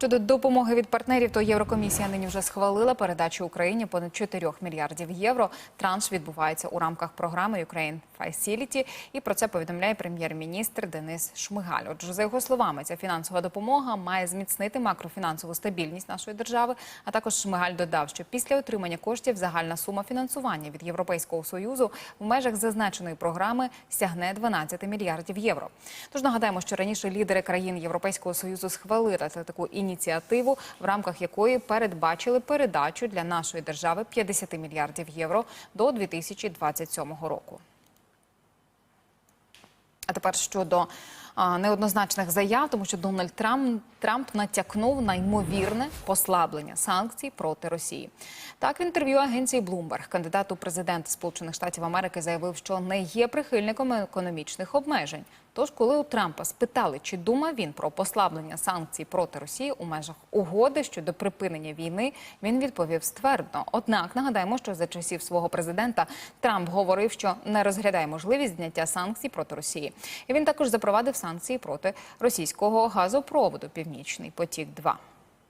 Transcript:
Щодо допомоги від партнерів, то Єврокомісія нині вже схвалила передачу Україні понад 4 мільярдів євро. Транш відбувається у рамках програми Ukraine Facility, і про це повідомляє прем'єр-міністр Денис Шмигаль. Отже, за його словами, ця фінансова допомога має зміцнити макрофінансову стабільність нашої держави. А також Шмигаль додав, що після отримання коштів загальна сума фінансування від Європейського союзу в межах зазначеної програми сягне 12 мільярдів євро. Тож нагадаємо, що раніше лідери країн Європейського союзу схвалили таку ініціативу, в рамках якої передбачили передачу для нашої держави 50 мільярдів євро до 2027 року. А тепер щодо неоднозначних заяв, тому що Дональд Трамп, Трамп натякнув на ймовірне послаблення санкцій проти Росії. Так, в інтерв'ю агенції Bloomberg кандидат у президенти Сполучених Штатів Америки заявив, що не є прихильником економічних обмежень. Тож, коли у Трампа спитали, чи думав він про послаблення санкцій проти Росії у межах угоди щодо припинення війни, він відповів ствердно. Однак нагадаємо, що за часів свого президента Трамп говорив, що не розглядає можливість зняття санкцій проти Росії. І він також запровадив санкції проти російського газопроводу Північний потік. 2